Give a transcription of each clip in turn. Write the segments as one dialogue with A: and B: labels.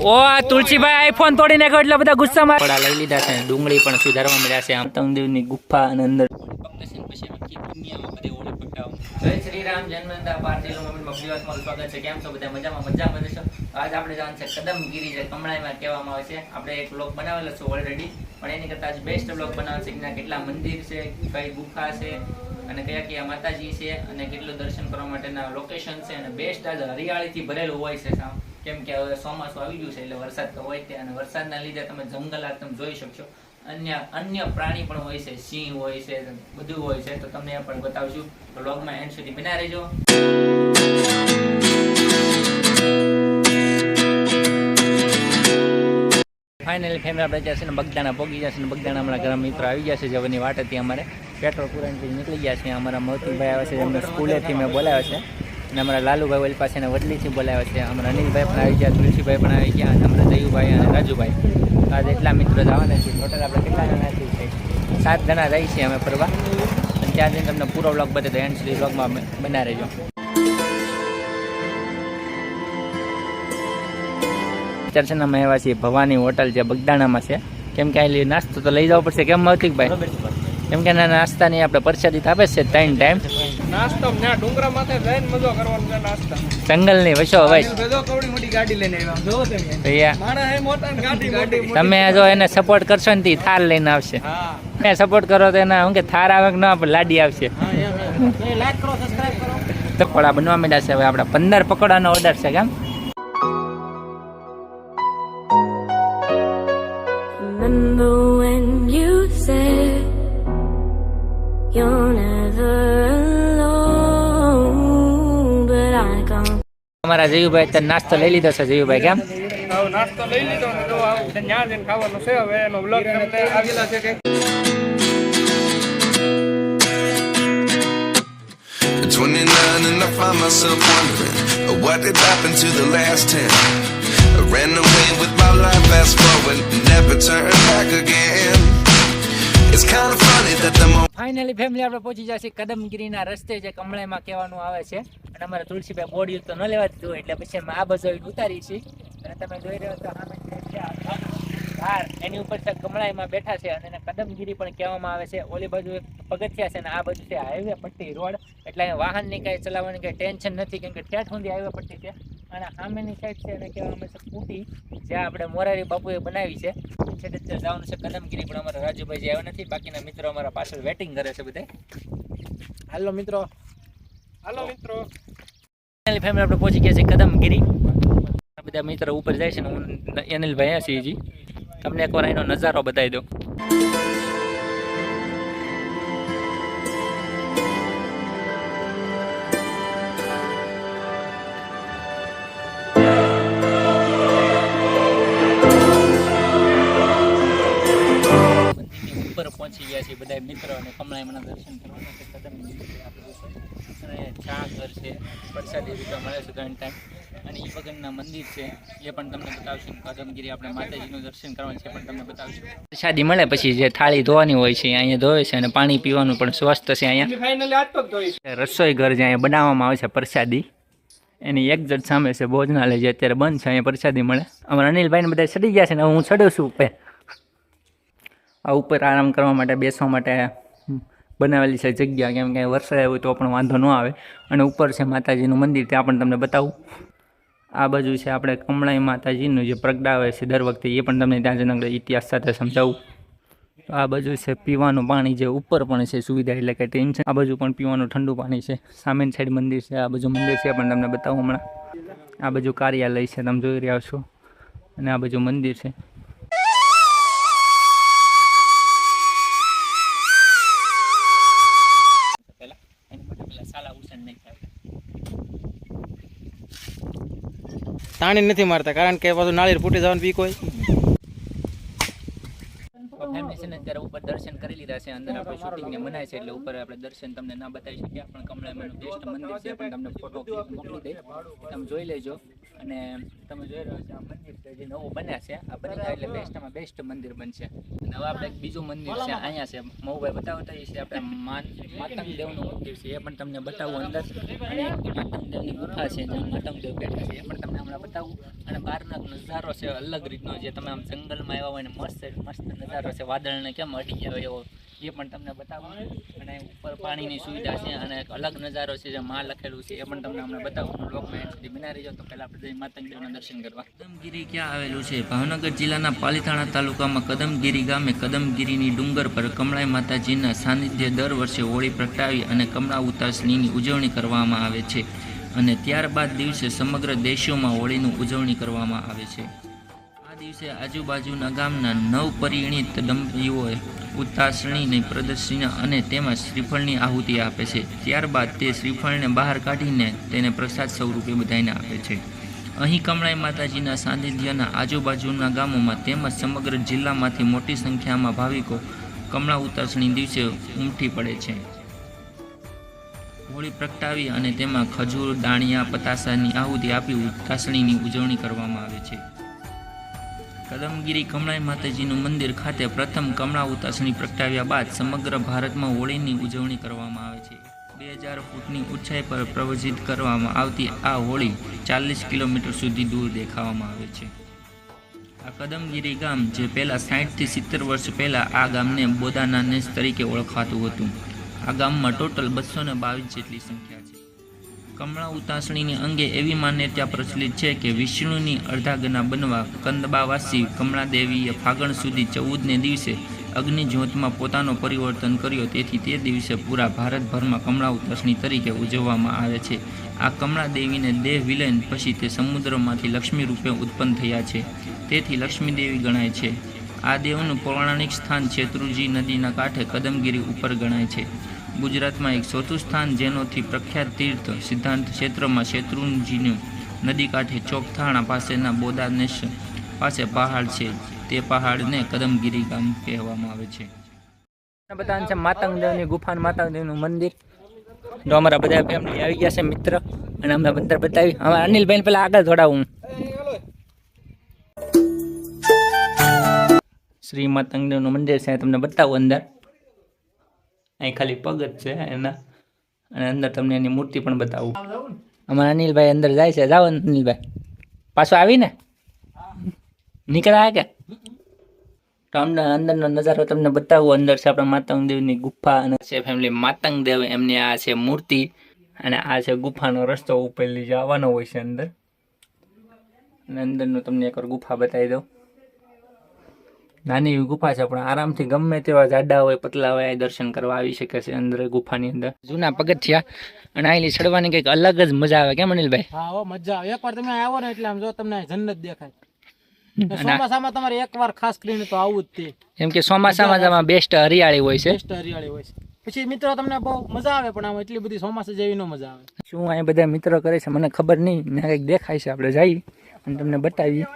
A: ઓ Tulsibhai iPhone તોડી નાખ્યો એટલે બધા ગુસ્સામાં થોડા લઈ લીધા છે ડુંગળી પણ સુધારવા મળ્યા છે આમ. તમદેવની ગુફા અને અંદર જય શ્રી રામ જન્મદા પાર્ટીલો મોમેન્ટમાં ફરી વાર તમારું સ્વાગત છે. કેમ છો બધા? મજામાં મજામાં રહેશો આજ આપણે જવાનું છે કદમગીરી જે કમળાઈમાં કહેવામાં આવે છે. આપણે એક બ્લોગ બનાવેલો છે ઓલરેડી પણ એની કરતાં આજ બેસ્ટ બ્લોગ બનાવે છે. કે કેટલા મંદિર છે કઈ ગુફા છે અને કયા કયા માતાજી છે અને કેટલું દર્શન કરવા માટેના લોકેશન છે અને બેસ્ટ આજ હરિયાળીથી ભરેલું હોય છે સાવ. કેમ કે હવે ચોમાસું આવી ગયું છે એટલે વરસાદ તો હોય છે અને વરસાદના લીધે તમે જંગલ આ તમે જોઈ શકશો. અન્ય અન્ય પ્રાણી પણ હોય છે. સિંહ હોય છે, બધું હોય છે. તો તમને પણ બતાવશું. તો વ્લોગમાં એન્ડ સુધી બના રહેજો. ફાઇનલી ફેમિલી આપણે છે ને બગદાણા પહોંચી જશે ને બગદાણા અમારા ઘરના મિત્રો આવી છે જવાની વાટ હતી અમારે. પેટ્રોલ પુરાણથી નીકળી ગયા છે. અમારા મોતીભાઈ આવે છે, એમને સ્કૂલેથી મેં બોલાવ્યા છે. અને અમારા લાલુભાઈ ઓલી પાસે અને વડલીથી બોલાવ્યા છે. અમારા અનિલભાઈ પણ આવી ગયા, તુલસીભાઈ પણ આવી ગયા, અને અમારા દયુભાઈ અને રાજુભાઈ. આજે એટલા મિત્રો જવાના છે. ટોટલ આપણે કેટલા જણા છીએ સાત જણા રહી છીએ અમે ફરવા. અને ત્યાં જઈને તમને પૂરો બ્લોગ બધે એન્ડ સુધી બ્લોગમાં બના રહેજો ચર્ચનામાં એવા છીએ ભવાની હોટલ, જે બગદાણામાં છે. કેમ કે અહીં નાસ્તો તો લઈ જવો પડશે. કેમ મૌતિકભાઈ? કેમ કે ના નાસ્તાની આપણે પરસાદી આપે છે ત્રણ ટાઈમ
B: નાસ્તો ત્યાં ડુંગરા માથે જઈને મજો કરવાનો છે નાસ્તા.
A: જંગલની વસો હવે
B: ભેજો કવડી મોટી ગાડી લઈને આવ્યા. જોવો તમે.
A: તો યા
B: હે મોટા ગાડી મોટી.
A: તમે જો એને સપોર્ટ કરશો ને તો થાર લઈને આવશે.
B: હા.
A: સપોર્ટ કરો તો એના શું કે થાર આવે કે ન આપણે લાડી આવશે.
B: હા એમ લાઈક કરો સબસ્ક્રાઇબ કરો.
A: પકોડા બનવા માંડ્યા છે હવે આપણે પંદર પકોડાનો ઓર્ડર છે કેમ? અમારા જયુભાઈ અત્યારે નાસ્તો લઈ લીધો છે જયુભાઈ કેમ
B: હવે નાસ્તો લઈ લીધો ને જો આવું છે ત્યાં જઈને ખાવાનું છે હવે એનો બ્લોગ તમને આવેલા છે કે
C: 29 and I find myself wondering uh, what did happen to the last 10. I ran away with my life, fast forward, never turn back again.
A: Finally family આપણે પહોંચી જશે કદમગીરીના રસ્તે જે કમળાઈમાં કહેવાનું આવે છે. અને અમારે તુલસીભાઈ બોડી તો ન લેવા દીધું એટલે પછી અમે આ બાજુ ઉતારી છીએ. અને તમે જોઈ રહ્યો જે આ ધાર એની ઉપર છે કમળાઈમાં બેઠા છે અને એને કદમગીરી પણ કહેવામાં આવે છે. ઓલી બાજુ એક પગથિયા છે અને આ બાજુ છે હાઈવે પટ્ટી રોડ. એટલે અહીંયા વાહનની કાંઈ ચલાવવાની કાંઈ ટેન્શન નથી, કેમ કે ઠેઠ સુધી હાઈવે પટ્ટી છે. અને સામેની સાઈડ છે એને કહેવામાં આવે છે સ્કૂટી જ્યાં આપણે મોરારી બાપુએ બનાવી છે. છે અત્યારે જવાનું છે? કલમગીરી પણ અમારા રાજુભાઈ જે આવ્યા નથી બાકીના મિત્રો અમારા પાછળ વેટિંગ કરે છે બધા. હાલો મિત્રો.
B: હાલો મિત્રો.
A: ફાઇનલી ફેમિલી આપણે પહોંચી ગયા છે કદમગીરી. બધા મિત્રો ઉપર જાય છે ને હું અનિલભાઈ છીએ તમને એકવાર એનો નજારો બતાવી દો પહોંચી ગયા છીએ બધા મિત્રો અને કમળાઈમાંના દર્શન કરવાના છે. કદમ અને ચા ઘર છે. પ્રસાદી રૂપિયા મળે છે ત્રણ ટાઈમ અને એ ભગવાનના મંદિર છે. એ પણ તમને બતાવશું. કદમગીરી આપણે માતાજીનું દર્શન કરવાનું છે પણ તમને બતાવશું. પ્રસાદી મળે પછી જે થાળી ધોવાની હોય છે અહીંયા ધોવે છે અને પાણી પીવાનું પણ સ્વસ્થ છે અહીંયા. રસોઈ ઘર જે અહીંયા બનાવવામાં આવે છે પ્રસાદી. એની એક જટ સામે છે ભોજનાલય જે અત્યારે બંધ છે અહીંયા પ્રસાદી મળે. અમારા અનિલભાઈને બધા ચડી ગયા છે ને હું ચડું છું આ ઉપર આરામ કરવા માટે બેસવા માટે બનાવેલી છે જગ્યા. કેમ કે વરસાદ આવ્યો તો પણ વાંધો ન આવે. અને ઉપર છે માતાજીનું મંદિર, ત્યાં પણ તમને બતાવું. આ બાજુ છે આપણે કમળાઈ માતાજીનું જે પ્રગટાવે છે દર વખતે, એ પણ તમને ત્યાં જઈને ઇતિહાસ સાથે સમજાવું. આ બાજુ છે પીવાનું પાણી જે ઉપર પણ છે સુવિધા એટલે કે ટેન્શન આ બાજુ પણ પીવાનું ઠંડુ પાણી છે. સામેની સાઈડ મંદિર છે, આ બાજુ મંદિર છે પણ તમને બતાવું હમણાં. આ બાજુ કાર્યાલય છે, તમે જોઈ રહ્યા છો. અને આ બાજુ મંદિર છે.
B: તાણી નથી મારતા, કારણ કે પાછું નાળિયેર ફૂટી જવાનું બીક હોય
A: છે ને અત્યારે ઉપર દર્શન કરી લીધા છે, અંદર આપણે શૂટિંગ મનાય છે એટલે ઉપર આપણે દર્શન તમને ના બતાવી શકીએ પણ કમળામાંનું બેસ્ટ મંદિર છે, પણ તમને ફોટો મોકલી દે તમે જોઈ લેજો. અને તમે જોઈ રહ્યો છો આ મંદિર જે નવું બન્યા છે. આ બની જાય એટલે બેસ્ટમાં બેસ્ટ મંદિર બનશે. અને હવે આપણે એક બીજું મંદિર છે, અહીંયા છે. મહુભાઈ બતાવતા એ છે આપણે માતંગ દેવનું મંદિર છે. એ પણ તમને બતાવું અંદર. અને માતંગ ગુફા છે, જ્યાં માતંગ બેઠા છે. એ પણ તમને હમણાં બતાવું. અને બહારનો નજારો છે, અલગ રીતનો, જે તમે આમ જંગલમાં આવ્યા હોય ને, મસ્ત મસ્ત નજારો છે. વાદળને કેમ અડી ગયા એવો એ પણ તમને બતાવું અને ઉપર પાણીની સુવિધા છે અને એક અલગ નજારો છે જે માં લખેલું છે, એ પણ તમને હમણાં બતાવું લોકમાં એન્ડ સુધી બના રહીજો, તો પહેલાં આપણે જઈ માતંગદેવના દર્શન કરવા. કદમગીરી ક્યાં આવેલું છે? ભાવનગર જિલ્લાના પાલીતાણા તાલુકામાં કદમગીરી ગામે કદમગીરીની ડુંગર પર કમળાઈ માતાજીના સાનિધ્ય દર વર્ષે હોળી પ્રગટાવી અને કમળા ઉતાસનીની ઉજવણી કરવામાં આવે છે. અને ત્યારબાદ દિવસે સમગ્ર દેશોમાં હોળીની ઉજવણી કરવામાં આવે છે. દિવસે આજુબાજુના ગામના નવ પરિણીત દંપતીઓએ ઉતાસણીની પ્રદર્શિના અને તેમાં શ્રીફળની આહુતિ આપે છે. ત્યારબાદ તે શ્રીફળને બહાર કાઢીને તેને પ્રસાદ સ્વરૂપે બધાને આપે છે. અહીં કમળાઈ માતાજીના સાનિધ્યના આજુબાજુના ગામોમાં તેમજ સમગ્ર જિલ્લામાંથી મોટી સંખ્યામાં ભાવિકો કમળા ઉતાસણી દિવસે ઉમટી પડે છે. હોળી પ્રગટાવી અને તેમાં ખજૂર, દાણિયા, પતાસાની આહુતિ આપી ઉતાસણીની ઉજવણી કરવામાં આવે છે. કદમગીરી કમળાઈ માતાજીનું મંદિર ખાતે પ્રથમ કમળા ઉતાસણી પ્રગટાવ્યા બાદ સમગ્ર ભારતમાં હોળીની ઉજવણી કરવામાં આવે છે. બે હજાર ફૂટની ઊંચાઈ પર પ્રવજિત કરવામાં આવતી આ હોળી ચાલીસ કિલોમીટર સુધી દૂર દેખાવામાં આવે છે. આ કદમગીરી ગામ જે પહેલાં સાઠથી સિત્તેર વર્ષ પહેલાં આ ગામને બોદાનાનેસ તરીકે ઓળખાતું હતું. આ ગામમાં ટોટલ બસો ને બાવીસ જેટલી સંખ્યા છે. કમળા ઉતાસણીની અંગે એવી માન્યતા પ્રચલિત છે કે વિષ્ણુની અર્ધાગના બનવા કંદબાવાસી કમળાદેવીએ ફાગણ સુધી ચૌદને દિવસે અગ્નિ જ્યોતમાં પોતાનો પરિવર્તન કર્યો. તેથી તે દિવસે પૂરા ભારતભરમાં કમળા ઉતાસણી તરીકે ઉજવવામાં આવે છે. આ કમળાદેવીને દેહ વિલયન પછી તે સમુદ્રમાંથી લક્ષ્મી રૂપે ઉત્પન્ન થયા છે. તેથી લક્ષ્મીદેવી ગણાય છે. આ દેવનું પૌરાણિક સ્થાન શેત્રુજી નદીના કાંઠે કદમગીરી ઉપર ગણાય છે. ગુજરાતમાં એક ચોથું સ્થાન જેનોથી પ્રખ્યાત તીર્થ સિદ્ધાંત ક્ષેત્રમાં શેત્રુંજીનું નદી કાંઠે ચોકથાણા પાસેના બોદાનેશ પાસે પહાડ છે. તે પહાડને કદમગીરી ગામ કહેવામાં આવે છે.
B: બધા છે માતંગ ગુફાન ગુફા અને માતંગ મંદિર. તો અમારા બધા ફેમિલી આવી ગયા છે મિત્ર, અને અમને બંદર બતાવી. અમારા અનિલભાઈ પેલા આગળ જોડાવું શ્રી માતંગ દેવનું મંદિર છે, તમને બતાવું અંદર. અહીં ખાલી પગ જ છે એના. અને અંદર તમને એની મૂર્તિ પણ બતાવું. અમારા અનિલભાઈ અંદર જાય છે. જાઓ અનિલભાઈ. પાછો આવીને. નીકળ્યા કે? તમને અંદરનો નજારો તમને બતાવું. અંદર છે આપણા માતંગ દેવની ગુફા અને છે ફેમિલી માતંગ દેવ. એમની આ છે મૂર્તિ. અને આ છે ગુફાનો રસ્તો ઉપરલી જવાનો હોય છે અંદર. અને અંદરનું તમને એકવાર ગુફા બતાવી દઉં. નાની એવી ગુફા છે પણ આરામથી ગમે તેવા જાડા હોય પતલા હોય દર્શન કરવા આવી શકે છે અંદર ગુફાની અંદર. જૂના પગથિયા અને આયલી ચડવાની કંઈક અલગ જ મજા આવે કેમ અનિલભાઈ?
D: હા હો મજા આવે. એકવાર તમે આવો ને એટલે આમ જો તમને જન્નત દેખાય. ચોમાસામાં તમારે એકવાર ખાસ કરીને તો આવું જ તે.
A: એમ કે ચોમાસામાં જ આમાં બેસ્ટ હરિયાળી હોય છે.
D: બેસ્ટ હરિયાળી હોય છે. પછી મિત્રો તમને બહુ મજા આવે પણ આમ એટલી બધી ચોમાસા જેવી ન મજા આવે.
A: શું આ બધા મિત્રો કરે છે મને ખબર નહીં ને કંઈક દેખાય છે આપણે જઈ અને તમને બતાવીએ.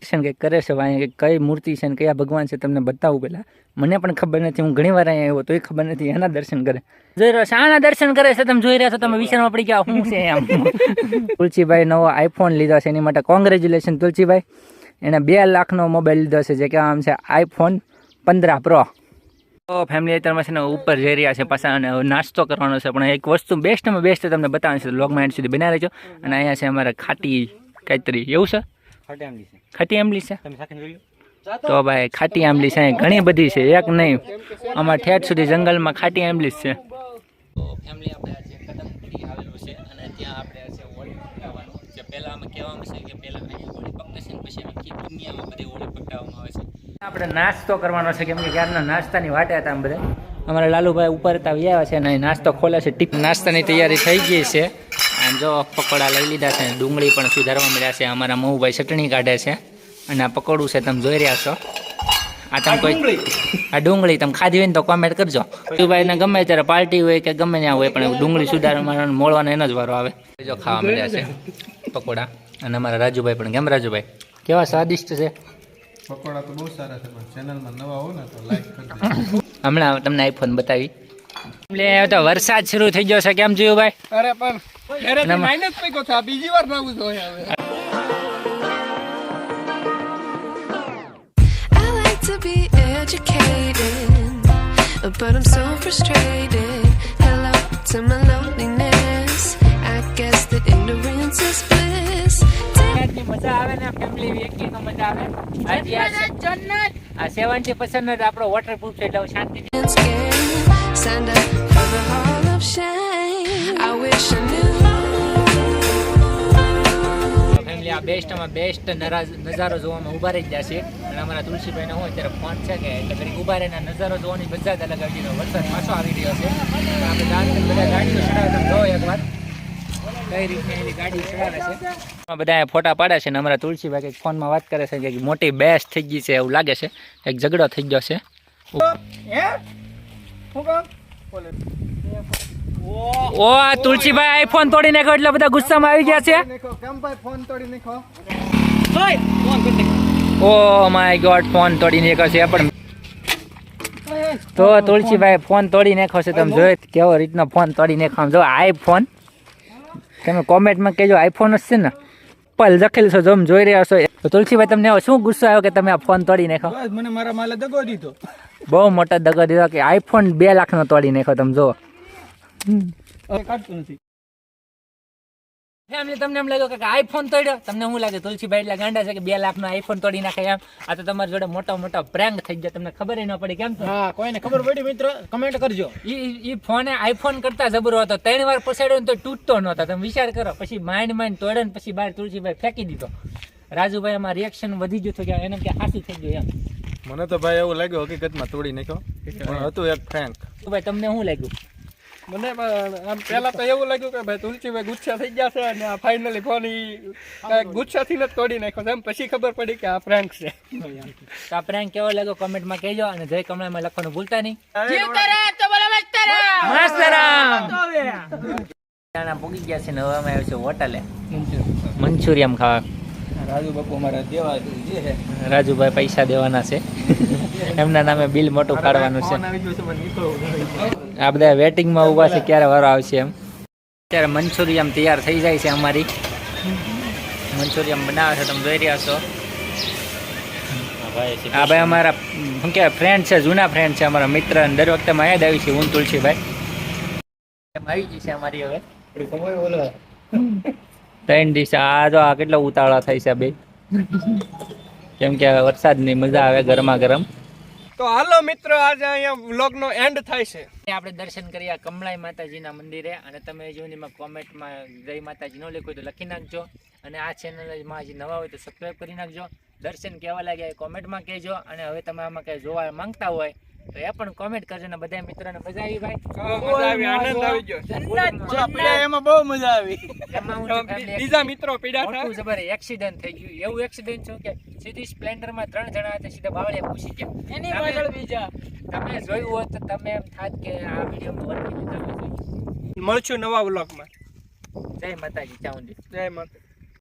A: દર્શન કંઈક કરે છે અહીંયા કઈ મૂર્તિ છે ને કયા ભગવાન છે તમને બતાવું પહેલાં મને પણ ખબર નથી હું ઘણી વાર અહીંયા આવ્યો તોય ખબર નથી એના દર્શન કરે. જોઈ રહ્યો છે દર્શન કરે છે તમે જોઈ રહ્યા છો તમે વિચારમાં પડી ગયા હું છે એમ. તુલસીભાઈ નવો આઈફોન લીધો છે એની માટે કોંગ્રેચ્યુલેશન તુલસીભાઈ. એણે બે લાખનો મોબાઈલ લીધો છે જે આમ છે આઈફોન પંદર પ્રો તો ફેમિલી અત્યારમાં છે ને ઉપર જઈ રહ્યા છે પાછા અને નાસ્તો કરવાનો છે પણ એક વસ્તુ બેસ્ટમાં બેસ્ટ તમને બતાવવાની છે લોગમાં એન્ડ સુધી બનાવી રહેજો. અને અહીંયા છે અમારે ખાટી કાતરી એવું છે? ખાટી આંબલી છે. તો ભાઈ ખાટી આંબલી છે અહીં ઘણી બધી છે એક નહીં. અમારા ઠેઠ સુધી જંગલમાં ખાટી આંબલી છે. તો ફેમિલી આપણે આજે કદમગીરી આવેલું છે અને ત્યાં આપણે આજે હોળી પકડાવવાનું. જે પહેલાં અમે કહેવામાં છે કે પહેલાં અહીંયા હોળી પછી આખી દુનિયામાં બધી હોળી પકડાવવામાં આવે છે. આપણે નાસ્તો કરવાનો છે કેમ કે ક્યારના નાસ્તાની વાટે હતા આમ બધા. અમારા લાલુભાઈ ઉપર હતા આવ્યા છે અને નાસ્તો ખોલે છે ટીપ નાસ્તાની તૈયારી થઈ ગઈ છે. આમ જો પકોડા લઈ લીધા છે ડુંગળી પણ સુધારવા મળ્યા છે. અમારા મહુભાઈ ચટણી કાઢે છે અને આ પકોડું છે તમે જોઈ રહ્યા છો. આ તમે કોઈ આ ડુંગળી તમે ખાધી હોય ને તો કોમેન્ટ કરજો. મયુભાઈને ગમે ત્યારે પાર્ટી હોય કે ગમે ત્યાં હોય પણ ડુંગળી સુધારવાનો મોળવાનો એનો જ વારો આવે. જો ખાવા મળ્યા છે પકોડા. અને અમારા રાજુભાઈ પણ કેમ રાજુભાઈ? કેવા સ્વાદિષ્ટ છે?
E: પકોડા તો બહુ સારા છે પણ ચેનલમાં નવા હો ને તો લાઈક
A: હમણાં તમને આઈફોન બતાવી. એટલે તો વરસાદ શરૂ થઈ ગયો છે. કેમ જોયું ભાઈ?
B: અરે પણ માઇનસ પૈકો છે બીજી વાર નવું જોઈએ હવે.
F: To be educated, but I'm so frustrated. Hello to my loneliness. I guess that ignorance is bliss.
A: મજા આવે ને ફેમિલી તો મજા આવે. આજે આ- આ સેવન્ટી પર્સન્ટ આપણો વોટરપ્રૂફ છે એટલે શાંતિ
F: and scared. Signed up for the hall of shame. I wish I knew.
A: Family આ બેસ્ટમાં બેસ્ટ નજારો જોવામાં ઊભા રહી જશે અને અમારા તુલસીભાઈને હોય ત્યારે ફોન છે કે એટલે ઘડીક ઊભા રહીને નજારો જોવાની મજા જ અલગ આવી ગયો વરસાદ પાછો આવી રહ્યો છે. આપણે ગાડી બધા ગાડીઓ ચડાવે તમે જોવો એક વાર કઈ રીતની એની ગાડી ચડાવે છે. બધા ફોટા પાડે છે ને અમારા તુલસીભાઈ કંઈક ફોનમાં વાત કરે છે કે મોટી બેસ્ટ થઈ ગઈ છે એવું લાગે છે. એક ઝઘડો થઈ ગયો છે. ઓ તુલસીભાઈ આઈફોન તોડી નાખો એટલે બધા ગુસ્સામાં આવી ગયા છે.
E: ફોન તોડી નાખો
A: ઓ માય ગોડ ફોન તોડી નાખ્યો છે, પણ તો તુલસીભાઈ ફોન તોડી નાખો છે, તમે જોયો કેવો રીતનો ફોન તોડી નાખો જો આઈફોન તમે કોમેન્ટમાં કહેજો આઈફોન જ છે ને? પલ જખેલ છો જોમ જોઈ રહ્યા છો. તો તુલસીભાઈ તમને શું ગુસ્સો આવ્યો કે તમે આ ફોન તોડી
D: નાખો મને મારા માલે દગો દીધો.
A: બહુ મોટા દગો દીધો કે આઈફોન બે લાખનો તોડી નાખો તમે જો
D: કાઢતો નથી.
A: ફેમિલી તમને એમ લાગ્યો કે આઈફોન તોડ્યો? તમને શું લાગે તુલસીભાઈ એટલે ગાંડા છે કે બે લાખનો આઈફોન તોડી નાખે એમ? આ તો તમારી જોડે મોટો મોટો પ્રેંગ થઈ ગયો તમને ખબર ન પડી કેમ
D: હા કોઈને ખબર પડી મિત્રો? કમેન્ટ કરજો.
A: ઈ ઈ ફોને આઈફોન કરતા જબરો હતો. ત્રણ વાર પસાડ્યો ને તો તૂટતો નહોતો તમે વિચાર કરો પછી માઇન્ડ માઇન્ડ તોડે ને પછી બહાર તુલસીભાઈ ફેંકી દીધો. રાજુભાઈ એમાં રિએક્શન વધી ગયું હતું કે એને કે હાસી થઈ ગયું એમ.
E: મને તો ભાઈ એવું લાગ્યું હકીકતમાં તોડી નાખ્યો. પણ હતું એક ફ્રેન્ક
A: તો ભાઈ તમને શું લાગ્યું?
G: મને આમ પહેલા તો એવું લાગ્યું કે ભાઈ તુલસીભાઈ ગુસ્સા થઈ ગયા છે અને આ ફાઇનલી ફોન ઈ ગુસ્સાથી જ તોડી નાખ્યો છે. એમ પછી ખબર પડી કે આ પ્રેન્ક છે.
A: આ પ્રેન્ક કેવો લાગ્યો કોમેન્ટમાં કહેજો અને જય કમળામાં લખવાનું ભૂલતા નહીં. મસ્તરામ. પૂગી ગયા છે ને હવે અમે આવ્યું છે હોટલે. મંચુરિયમ ખાવા.
D: રાજુ બાપુ અમારા દેવા છે.
A: રાજુભાઈ પૈસા દેવાના છે. એમના નામે બિલ મોટું કાઢવાનું છે. આ બધા વેટિંગમાં ઊભા છે, ક્યારે વારો આવશે એમ. અત્યારે મંચુરિયમ તૈયાર થઈ જાય છે અમારી. મંચુરિયમ બનાવે છે, તમે જોઈ રહ્યા છો. આ ભાઈ અમારા, શું કહેવાય ફ્રેન્ડ છે, જૂના ફ્રેન્ડ છે અમારા મિત્ર દર વખતે અમે યાદ આવી છે હું તુલસીભાઈ આવી ગઈ છે અમારી હવે. બોલો ત્રણ દિવસ, આ જો આ કેટલો ઉતાવળા થાય છે બે. કેમ કે વરસાદની મજા આવે ગરમા ગરમ.
G: તો હાલો મિત્રો, આજે અહીંયા વ્લોગનો એન્ડ થાય છે.
A: આપણે દર્શન કર્યા કમળાઈ માતાજીના મંદિરે. અને તમે જો એમાં કોમેન્ટમાં જય માતાજી ન લખ્યું તો લખી નાખજો. અને આ ચેનલમાં હજી નવા હોય તો સબસ્ક્રાઈબ કરી નાખજો. દર્શન કેવા લાગ્યા એ કોમેન્ટમાં કહેજો. અને હવે તમે આમાં કંઈ જોવા માંગતા હોય તો એ પણ કોમેન્ટ કરજો ને બધા મિત્રોને મજા આવી ભાઈ.
G: મજા આવી આનંદ આવી ગયો.
D: એમાં બહુ મજા આવી.
G: બીજા મિત્રો પીડા
A: મોટું જબર એક્સિડન્ટ થઈ ગયું. એવું એક્સિડન્ટ થયું કે સીધી સ્પ્લેન્ડરમાં ત્રણ જણા હતા સીધા બાવળે પૂછી ગયા. એની પાછળ બીજા તમે જોયું હોત તો તમે એમ થાત કે આ વિડીયોમાં
G: મળશું નવા વ્લોગમાં
A: જય માતાજી ચાઉંડી
G: જય માતા